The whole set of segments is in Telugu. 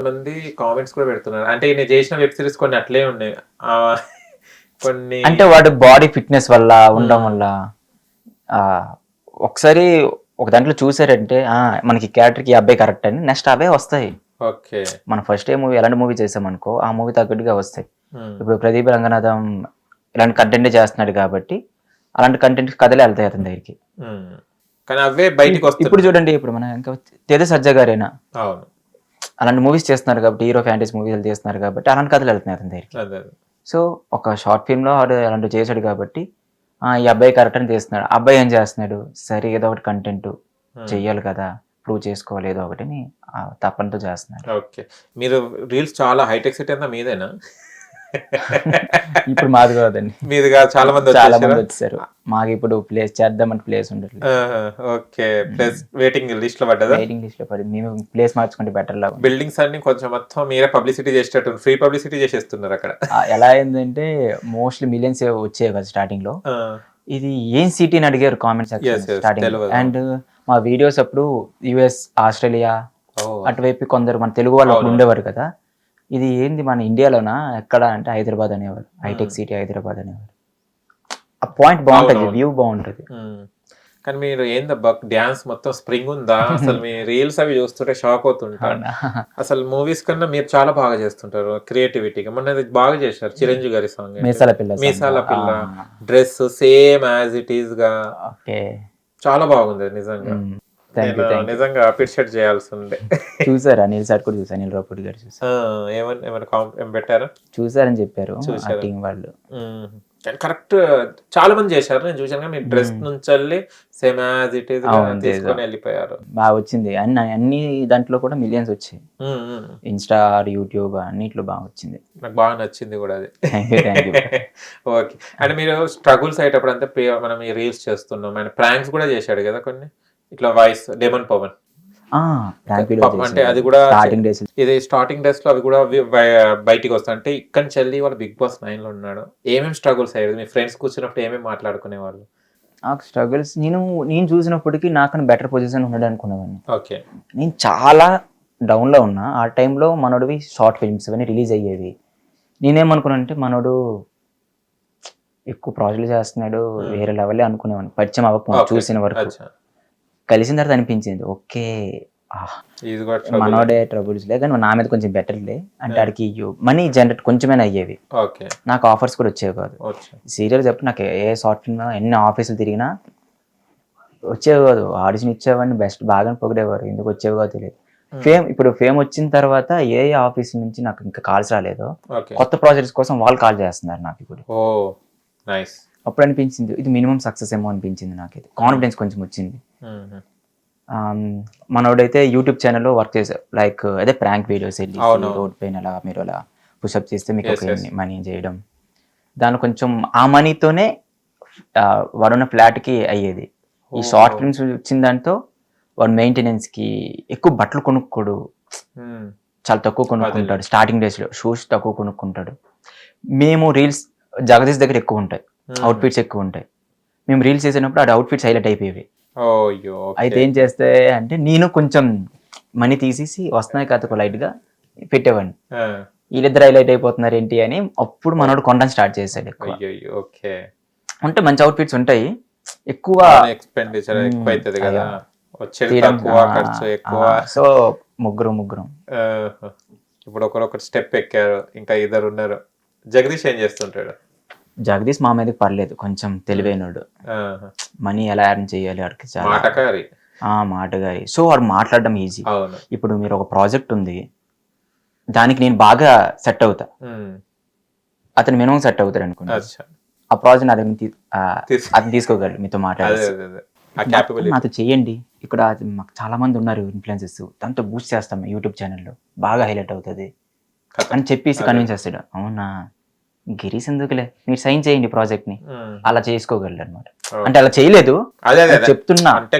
మంది కామెంట్స్ కూడా పెడుతున్నారు. అంటే ఈయన చేసిన వెబ్ సిరీస్ కొన్ని అట్లే ఉన్నాయి. కొన్ని అంటే వాడు బాడీ ఫిట్నెస్ వల్ల ఉండడం వల్ల ఒకసారి ఒక దాంట్లో చూసారంటే ఆ, మనకి క్యారెక్టర్కి అబ్బాయి కరెక్ట్ అని నెక్స్ట్ అవే వస్తాయి. ఓకే. మనం ఫస్ట్ ఏ మూవీ ఎలాంటి మూవీ చేసామనుకో ఆ మూవీ తగ్గట్టుగా వస్తాయి. ఉమ్, ఇప్పుడు ప్రదీప్ రంగనాథం ఇలాంటి కంటెంట్ చేస్తున్నాడు కాబట్టి అలాంటి కంటెంట్ కథలే వెళ్తాయి అతని దగ్గరికి. ఉమ్. కానీ అవే బయటికి ఇప్పుడు చూడండి ఇప్పుడు మన ఇంకా తేజ సజ్జ గారేనా? అవును. అలాంటి మూవీస్ చేస్తున్నారు కాబట్టి హీరో ఫ్యాంటసీ మూవీస్ చేస్తున్నారు కాబట్టి అలాంటి కథలు వెళ్తున్నాయి అతని దగ్గరికి. సో ఒక షార్ట్ ఫిల్మ్లో వాడు అలాంటివి చేశాడు కాబట్టి ఆ, ఈ అబ్బాయి కరెక్ట్ అని తీస్తున్నాడు. అబ్బాయి ఏం చేస్తున్నాడు? సరే ఏదో ఒకటి కంటెంట్ ఉమ్. చెయ్యాలి కదా ప్రూవ్ చేసుకోవాలి ఏదో ఒకటిని ఆ, తపనతో చేస్తున్నారు ఓకే. మీరు రీల్స్ చాలా హైటెక్ సిటీ అంతా మీదేనా? ఇప్పుడు మాది కాదండి మీది కాదు చాలా మంది చాలా? మంది వచ్చారు. మాకు ఇప్పుడు ప్లేస్ చేద్దామంటే ప్లేస్ ఉండట్లేదు. ఆహా, ఓకే. ప్లస్ వెయిటింగ్ లిస్ట్లో పడ్డదా? వెయిటింగ్ లిస్ట్లో పడింది మేము ప్లేస్ మార్చుకుంటే బెటర్ లా ఉంది. బిల్డింగ్స్ అన్ని కొంచెం మొత్తం మీరే పబ్లిసిటీ చేసేటట్టు ఫ్రీ పబ్లిసిటీ చేసేస్తున్నారు అక్కడ. ఎలా అయిందంటే మోస్ట్లీ మిలియన్స్ వచ్చాయి కదా స్టార్టింగ్లో. ఇది ఏం సిటీ అని అడిగారు comment Yes, section yes, starting. And మా వీడియోస్ అప్పుడు యుఎస్ ఆస్ట్రేలియా అటువైపు కొందరు మన తెలుగు వాళ్ళు. ఉండేవారు కదా. ఇది ఏంది మన ఇండియాలోనా? ఎక్కడ అంటే హైదరాబాద్ అనేవారు హైటెక్ సిటీ హైదరాబాద్ అనేవారు ఆ పాయింట్ బాగుంటది. వ్యూ బాగుంటది. కానీ మీరు ఏందబ్బా డ్యాన్స్ మొత్తం స్ప్రింగ్ ఉందా? అసలు మీ రీల్స్ అవి చూస్తుంటే షాక్ అవుతుంటారు? అసలు మూవీస్ కన్నా మీరు చాలా బాగా చేస్తుంటారు క్రియేటివిటీగా మొన్న బాగా చేశారు చిరంజీవి గారి సాంగ్ మీసాల పిల్ల. మీసాల డ్రెస్ సేమ్ యాజ్ ఇట్ ఈస్గా. ఓకే. చాలా బాగుంది నిజంగా. నిజంగా అప్రిషియేట్ చేయాల్సి ఉండే యూ చూసారా? నీల్ సార్ కూడా చూసారు? నీల్ రాపుడి గారు చూసారు? పెట్టారా? చూసారని చెప్పారు. టీం వాళ్ళు. కరెక్ట్ చాలా మంది చేశారు. నేను చూసాను కానీ మీ డ్రెస్ నుంచి వెళ్ళి సేమ్ యాజ్ ఇట్ తీసుకొని వెళ్ళిపోయారు. బాగా వచ్చింది. అన్ని అన్ని దాంట్లో కూడా మిలియన్స్ వచ్చాయి. ఇన్స్టా యూట్యూబ్ అన్నిట్లో బాగా వచ్చింది. నాకు బాగా నచ్చింది కూడా అది. ఓకే అంటే మీరు స్ట్రగుల్స్ అయ్యేటప్పుడు అంతా మనం రీల్స్ చేస్తున్నాం. ఆయన ప్రాంక్స్ కూడా చేశాడు కదా కొన్ని? ఇట్లా వాయిస్ డెమన్ పవన్ అంటే అది కూడా స్టార్టింగ్ డేస్ ఇది స్టార్టింగ్ డేస్లో అవి కూడా బయటికి వస్తాయి. అంటే ఇక్కడ నుంచి వెళ్ళి వాళ్ళు బిగ్ బాస్ నైన్లో ఉన్నాడు. ఏమేమి స్ట్రగుల్స్ అయ్యేది మీ ఫ్రెండ్స్ కూర్చున్నప్పుడు ఏమేమి మాట్లాడుకునే వాళ్ళు నాకు స్ట్రగుల్స్ నేను నేను చూసినప్పటికీ నాకన్నా బెటర్ పొజిషన్ ఉన్నాడు అనుకునేవాడిని. ఓకే నేను చాలా డౌన్లో ఉన్నా. ఆ టైంలో మనోడివి షార్ట్ ఫిల్మ్స్ ఇవన్నీ రిలీజ్ అయ్యేవి. నేనేమనుకున్నానంటే మనోడు ఎక్కువ ప్రాజెక్టులు చేస్తున్నాడు వేరే లెవెలే అనుకునేవాడిని. పరిచయం అవ్వక చూసిన వరకు. కలిసిన తర్వాత అనిపించింది. ఓకే. మనోడే ట్రబుల్స్ లే కానీ నా మీద కొంచెం బెటర్లే అంటే ఆడికి మనీ జనరేట్ కొంచెమైనా అయ్యేవి. నాకు ఆఫర్స్ కూడా వచ్చేవి కాదు. సీరియల్ చెప్పి నాకు ఏ షార్ట్ ఫిల్మ్ ఎన్ని ఆఫీసులు తిరిగినా వచ్చేవి కాదు. ఆడిషన్ ఇచ్చేవాడిని బెస్ట్ బాగా పొగిడేవారు. ఎందుకు వచ్చేవి కాదు తెలియదు. ఫేమ్ ఇప్పుడు ఫేమ్ వచ్చిన తర్వాత ఏ ఏ ఆఫీస్ నుంచి నాకు ఇంకా కాల్స్ రాలేదో. కొత్త ప్రాజెక్ట్స్ కోసం వాళ్ళు కాల్ చేస్తున్నారు నాకు ఇప్పుడు. అప్పుడు అనిపించింది ఇది మినిమం సక్సెస్ ఏమో అనిపించింది నాకు ఇది కాన్ఫిడెన్స్ కొంచెం వచ్చింది. మనోడైతే యూట్యూబ్ ఛానల్లో వర్క్ చేశారు లైక్ అదే ప్రాంక్ వీడియోస్ వెళ్ళి. రోడ్ పైన అలా మీరు అలా పుషప్ చేస్తే మీకు ఒక. మనీ చేయడం. దాని కొంచెం ఆ మనీతోనే వాడున్న ఫ్లాట్కి అయ్యేది. ఈ షార్ట్ ఫిల్మ్స్ వచ్చిన దాంతో వాడు మెయింటెనెన్స్కి ఎక్కువ బట్టలు కొనుక్కోడు. చాలా తక్కువ కొనుక్కుంటాడు. స్టార్టింగ్ డేస్లో షూస్ తక్కువ కొనుక్కుంటాడు. మేము రీల్స్ జగదీష్ దగ్గర ఎక్కువ ఉంటాయి. అవుట్ ఫిట్స్ ఎక్కువ ఉంటాయి మేము రీల్స్ చేసినప్పుడు ఆ అవుట్ ఫిట్స్ హైలైట్ అయిపోయేవి అయితే ఏం చేస్తే అంటే నేను కొంచెం మనీ తీసేసి వస్తున్నాయి కదా లైట్గా పెట్టేవాడిని. వీళ్ళిద్దరు హైలైట్ అయిపోతున్నారు ఏంటి అని అప్పుడు మనోడు కొనడం స్టార్ట్ చేశాడు ఎక్కువ. అయ్యో ఓకే. అంటే మంచి అవుట్ ఫిట్స్ ఉంటాయి. ఎక్కువ ఎక్స్పెండిచర్ ఎక్కువ అవుతుంది కదా. ఎక్కువ. సో ముగ్గురు ముగ్గురం. ఇప్పుడు ఒకరొకరు స్టెప్ ఎక్కారు ఇంకా ఇద్దరు ఉన్నారు. జగదీష్ ఏం చేస్తుంటాడు? జగదీష్ మా మీదకి పర్లేదు కొంచెం తెలివైనడు. మనీ ఎలా ఎర్న్ చేయాలి వాడికి చాలా. మాటగారి. సో వాడు మాట్లాడడం ఈజీ ఇప్పుడు మీరు ఒక ప్రాజెక్ట్ ఉంది దానికి నేను బాగా సెట్ అవుతా. అతను మినిమం సెట్ అవుతాడు అచ్చా. ఆ ప్రాజెక్ట్ అతను తీసుకోగలడు మీతో అదే అదే అదే. ఆ క్యాపబిలిటీ నాతో చెయ్యండి ఇక్కడ మాకు చాలా మంది ఉన్నారు ఇన్ఫ్లుయెన్సెస్ దాంతో బూస్ట్ చేస్తాం యూట్యూబ్ ఛానల్లో బాగా హైలైట్ అవుతుంది. అని చెప్పేసి కన్విన్స్ చేస్తాడు. అవునా? గిరీస్ ఎందుకులే మీరు సైన్ చేయండి ప్రాజెక్ట్ని. అలా చేసుకోగలడు అనమాట అంటే అలా చేయలేదు. చెప్తున్నా. అంటే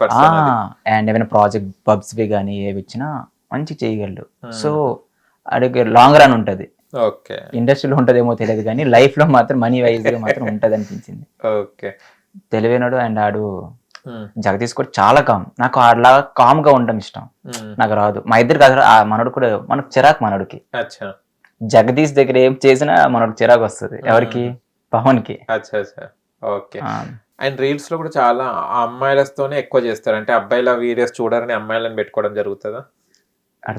పర్సన్ అండ్ ఏమైనా ప్రాజెక్ట్ పబ్స్ కానీ ఏవి ఇచ్చినా మంచి చేయగలడు. సో అడిగే లాంగ్ రన్ ఉంటది. ఓకే. ఇండస్ట్రీలో ఉంటదేమో తెలియదు కానీ లైఫ్లో మాత్రం మనీ వైజ్గా మాత్రం ఉంటది అనిపించింది. ఓకే. తెలివైనడు అండ్ ఆడు జగదీష్ కూడా చాలా కామ్ నాకు అలా కామ్గా ఉండడం ఇష్టం. నాకు రాదు. మా ఇద్దరు కాదు ఆ మనోడు కూడా మనకు చిరాకు మనోడికి. అచ్చా. జగదీష్ దగ్గర ఏం చేసినా మనోడు చిరాకు వస్తుంది. ఎవరికి? పవన్కి ఓకే. అండ్ రీల్స్లో కూడా చాలా అమ్మాయిలతోనే ఎక్కువ చేస్తారు. అంటే అబ్బాయిల వీడియోస్ చూడరని అమ్మాయిలను పెట్టుకోవడం జరుగుతుందా?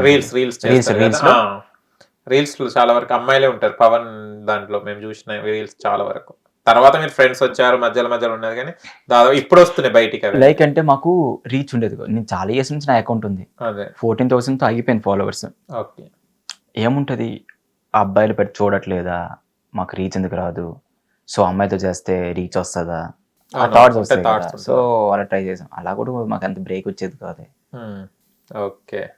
Reels reels? రీల్స్లో చాలా వరకు అమ్మాయిలే ఉంటారు. పవన్ దాంట్లో మేము చూసిన రీల్స్ చాలా వరకు. తర్వాత మీరు ఫ్రెండ్స్ వచ్చారు మధ్యలో మధ్యలో ఉన్నారు కానీ దాదాపు ఇప్పుడు వస్తున్నాయి బయటికి లైక్ అంటే మాకు రీచ్ ఉండేది నేను చాలా ఇయర్స్ నుంచి నా అకౌంట్ ఉంది. అదే. ఫోర్టీన్ థౌసండ్తో ఆగిపోయింది ఫాలోవర్స్. ఓకే. ఏముంటది? ఆ అబ్బాయిలు పెట్టి చూడట్లేదా? మాకు రీచ్ ఎందుకు రాదు? సో అమ్మాయితో చేస్తే రీచ్ వస్తుందా? ఆ థాట్స్ వస్తాయి కదా. సో అలా ట్రై చేసాం. అలా కూడా మాకు అంత బ్రేక్ వచ్చేది కాదు. ఓకే.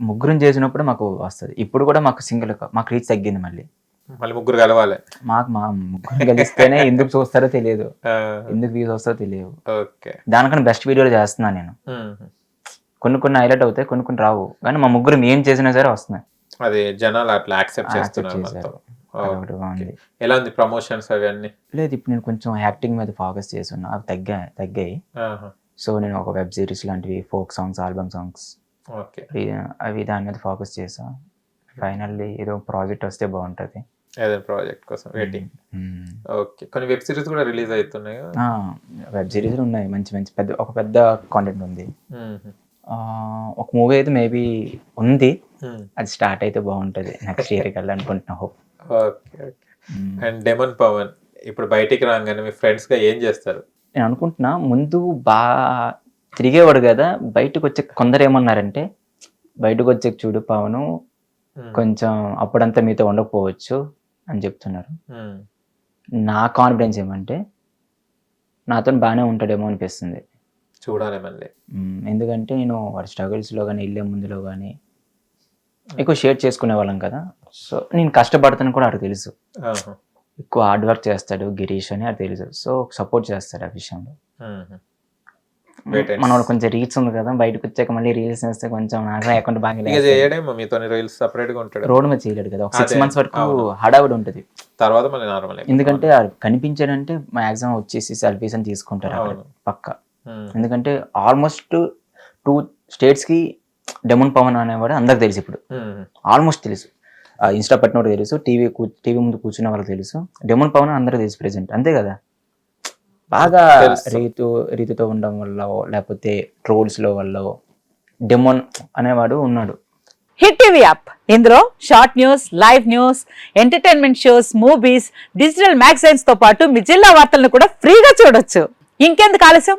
ముగ్గురం చేసినప్పుడు మాకు వస్తుంది. ఇప్పుడు కూడా మాకు సింగిల్ మాకు రీచ్ తగ్గింది మళ్ళీ. మళ్ళీ ముగ్గురు కలవాలి. మాకు మా ముగ్గురు కలిస్తేనే ఎందుకు చూస్తారో తెలియదు. ఎందుకు వ్యూస్ వస్తారో తెలియదు ఓకే. దానికన్నా బెస్ట్ వీడియోలు చేస్తున్నాను నేను. కొన్ని కొన్ని హైలైట్ అవుతాయి కొన్ని కొన్ని రావు. కానీ మా ముగ్గురు ఏం చేసినా సరే వస్తున్నాయి. అది జనాలు అట్లా యాక్సెప్ట్ చేస్తున్నారు. మొత్తం. ఒకటి బాగుంది. ఎలా ఉంది ప్రమోషన్స్ అవన్నీ? లేదు ఇప్పుడు నేను కొంచెం యాక్టింగ్ మీద ఫోకస్ చేస్తున్నా. అవి తగ్గా తగ్గాయి. ఆహా. సో నేను ఒక వెబ్ సిరీస్ లాంటివి folk songs album songs okay అవి దాని మీద ఫోకస్ చేసా. ఫైనల్లీ ఏదో ప్రాజెక్ట్ వస్తే బాగుంటుంది. ఏదైనా ప్రాజెక్ట్ కోసం వెయిటింగ్ ఓకే కొన్ని వెబ్ సిరీస్ కూడా రిలీజ్ అవుతున్నాయి కదా? వెబ్ సిరీస్లు ఉన్నాయి. మంచి మంచి పెద్ద ఒక పెద్ద కాంటెంట్ ఉంది. మ్మ్. ఒక మూవీ అయితే మేబీ ఉంది. మ్మ్. అది స్టార్ట్ అయితే బాగుంటుంది. నెక్స్ట్ ఇయర్ కల్లా అనుకుంటున్నా hope okay okay and Demon Pavan ఇప్పుడు బయటికి రాగానే మీ ఫ్రెండ్స్గా ఏం చేస్తారు? నేను అనుకుంటున్నా ముందు బాగా తిరిగేవాడు కదా బయటకు వచ్చే కొందరు ఏమన్నారంటే బయటకు వచ్చే చూడు పవను మ్మ్. కొంచెం అప్పుడంతా మీతో ఉండకపోవచ్చు అని చెప్తున్నారు. మ్మ్. నా కాన్ఫిడెన్స్ ఏమంటే నాతో బాగానే ఉంటాడేమో అనిపిస్తుంది. చూడాలి మళ్ళీ. ఎందుకంటే నేను వాడి స్ట్రగుల్స్లో కానీ వెళ్ళే ముందులో కానీ ఎక్కువ షేర్ చేసుకునే వాళ్ళం కదా. సో నేను కష్టపడతాను కూడా ఆడికి తెలుసు. ఎక్కువ హార్డ్ వర్క్ చేస్తాడు గిరీష్ అని అది తెలుసు. సో సపోర్ట్ చేస్తాడు ఆ విషయంలో. మన కొంచెం రీచ్ ఉంది కదా బయటకు వచ్చాక మళ్ళీ రీల్స్ వేస్తే కొంచెం నాకు అకౌంట్ బాగా ఇక చేయడేమో మీతో రీల్స్ సపరేట్గా ఉంటాడు. రోడ్ మీద చేయలేడు కదా ఒక సిక్స్ మంత్స్ వరకు. హడావుడి ఉంటుంది. తర్వాత మళ్ళీ నార్మల్ ఎందుకంటే కనిపించాడంటే మాక్సిమం వచ్చేసి సెల్ఫీస్ అని తీసుకుంటారు అక్కడ. పక్క. ఎందుకంటే ఆల్మోస్ట్ టూ స్టేట్స్కి డెమన్ పవన్ అనేవాడు అందరికి తెలుసు ఇప్పుడు. ఆల్మోస్ట్ తెలుసు. ఇన్స్టా పట్టినోడు తెలుసు టీవీ టీవీ ముందు కూర్చున్న వాళ్ళకి తెలుసు. డెమన్ పవన్ అందరూ తెలుసు ప్రెసెంట్ అంతే కదా? బాగా. రీతు రీతుతో ఉండడం వల్ల లేకపోతే ట్రోల్స్లో వల్ల డెమోన్ అనేవాడు ఉన్నాడు. Hit TV app. ఇందులో short news live news entertainment shows movies digital మ్యాగజైన్స్తో పాటు మీ జిల్లా వార్తలను కూడా ఫ్రీగా చూడొచ్చు. ఇంకెందుకు ఆలస్యం?